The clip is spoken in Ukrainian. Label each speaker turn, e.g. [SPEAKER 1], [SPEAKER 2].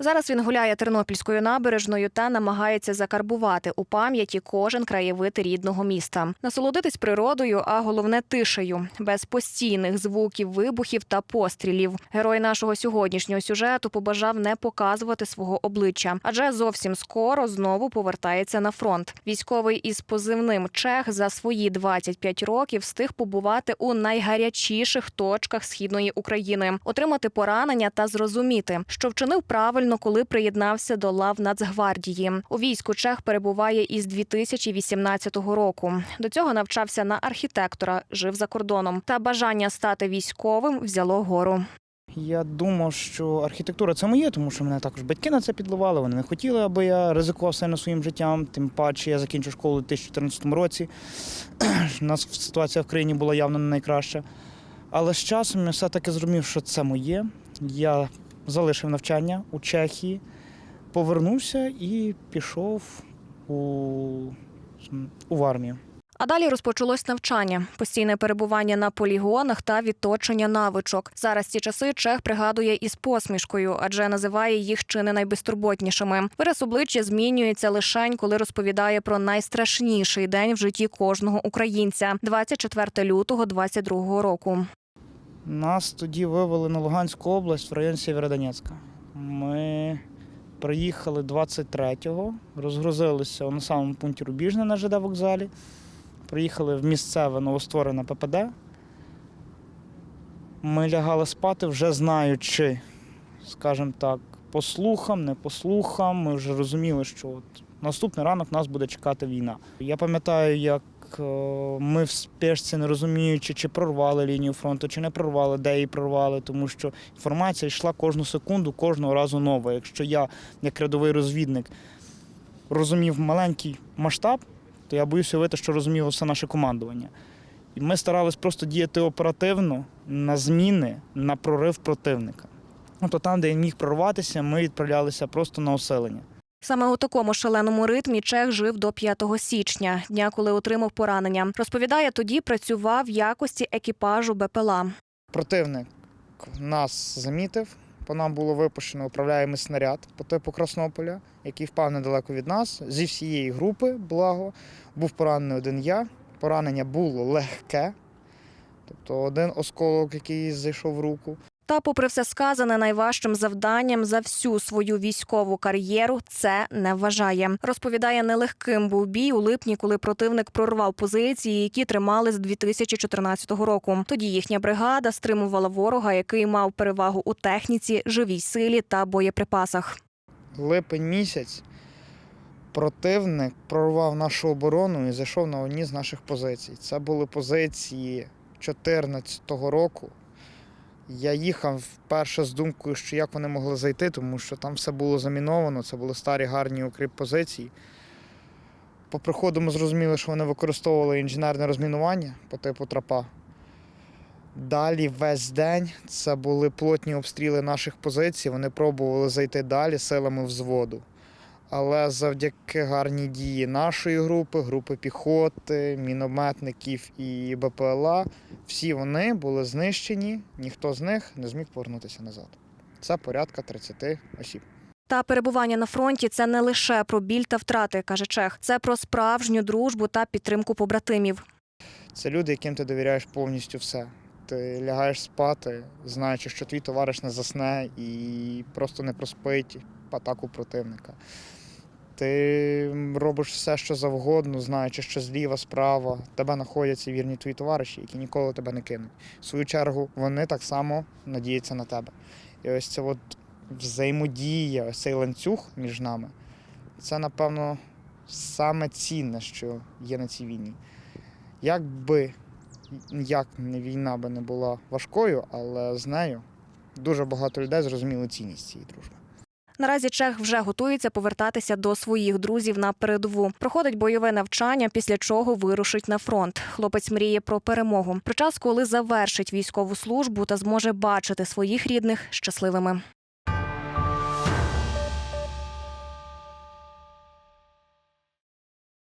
[SPEAKER 1] Зараз він гуляє тернопільською набережною та намагається закарбувати у пам'яті кожен краєвид рідного міста, насолодитись природою, а головне тишею, без постійних звуків, вибухів та пострілів. Герой нашого сьогоднішнього сюжету побажав не показувати свого обличчя, адже зовсім скоро знову повертається на фронт. Військовий із позивним Чех за свої 25 років встиг побувати у найгарячіших точках східної України, отримати поранення та зрозуміти, що вчинив правильно, коли приєднався до лав Нацгвардії. У війську Чех перебуває із 2018 року. До цього навчався на архітектора, жив за кордоном. Та бажання стати військовим взяло гору.
[SPEAKER 2] Я думав, що архітектура це моє, тому що мене також батьки на це підливали. Вони не хотіли, аби я ризикував сильно своїм життям. Тим паче я закінчив школу у 2014 році. У нас ситуація в країні була явно не найкраща. Але з часом я все-таки зрозумів, що це моє. Я залишив навчання у Чехії, повернувся і пішов у, у армію.
[SPEAKER 1] А далі розпочалось навчання, постійне перебування на полігонах та відточення навичок. Зараз ці часи Чех пригадує із посмішкою, адже називає їх чи не найбезтурботнішими. Вираз обличчя змінюється лишень, коли розповідає про найстрашніший день в житті кожного українця 24 лютого 22 року.
[SPEAKER 2] Нас тоді вивели на Луганську область в район Сєвєродонецька. Ми приїхали 23-го, розгрузилися на самому пункті Рубіжне на ЖД вокзалі. Приїхали в місцеве новостворене ППД. Ми лягали спати, вже знаючи, скажімо так, по слухам, не по слухам. Ми вже розуміли, що от наступний ранок нас буде чекати війна. Я пам'ятаю, як ми в спешці, не розуміючи, чи прорвали лінію фронту, чи не прорвали, де її прорвали, тому що інформація йшла кожну секунду, кожного разу нова. Якщо я, як рядовий розвідник, розумів маленький масштаб, то я боюся уявити, що розуміло все наше командування. І ми старались просто діяти оперативно на зміни, на прорив противника. Тобто там, де він міг прорватися, ми відправлялися просто на оселення.
[SPEAKER 1] Саме у такому шаленому ритмі Чех жив до 5 січня, дня, коли отримав поранення. Розповідає, тоді працював в якості екіпажу БПЛА.
[SPEAKER 2] Противник нас замітив. По нам було випущено управляємий снаряд по типу Краснополя, який впав недалеко від нас. Зі всієї групи, благо, був поранений один я. Поранення було легке, тобто один осколок, який зайшов в руку.
[SPEAKER 1] Та, попри все сказане, найважчим завданням за всю свою військову кар'єру це не вважає. Розповідає, нелегким був бій у липні, коли противник прорвав позиції, які тримали з 2014 року. Тоді їхня бригада стримувала ворога, який мав перевагу у техніці, живій силі та боєприпасах.
[SPEAKER 2] Липень місяць противник прорвав нашу оборону і зайшов на одні з наших позицій. Це були позиції 2014 року. Я їхав вперше з думкою, що як вони могли зайти, тому що там все було заміновано, це були старі гарні укріп позиції. По приходу ми зрозуміли, що вони використовували інженерне розмінування по типу трапа. Далі весь день це були плотні обстріли наших позицій. Вони пробували зайти далі силами взводу. Але завдяки гарній дії нашої групи, групи піхоти, мінометників і БПЛА, всі вони були знищені, ніхто з них не зміг повернутися назад. Це порядка 30 осіб.
[SPEAKER 1] Та перебування на фронті це не лише про біль та втрати, каже Чех. Це про справжню дружбу та підтримку побратимів.
[SPEAKER 2] Це люди, яким ти довіряєш повністю все. Ти лягаєш спати, знаючи, що твій товариш не засне і просто не проспить атаку противника. Ти робиш все, що завгодно, знаючи, що зліва, справа тебе знаходяться вірні твої товариші, які ніколи тебе не кинуть. В свою чергу вони так само надіються на тебе. І ось це от взаємодія, ось цей ланцюг між нами. Це, напевно, саме цінне, що є на цій війні. Як би як не війна би не була важкою, але з нею дуже багато людей зрозуміли цінність цієї дружби.
[SPEAKER 1] Наразі Чех вже готується повертатися до своїх друзів на передову. Проходить бойове навчання, після чого вирушить на фронт. Хлопець мріє про перемогу. Про час, коли завершить військову службу та зможе бачити своїх рідних щасливими.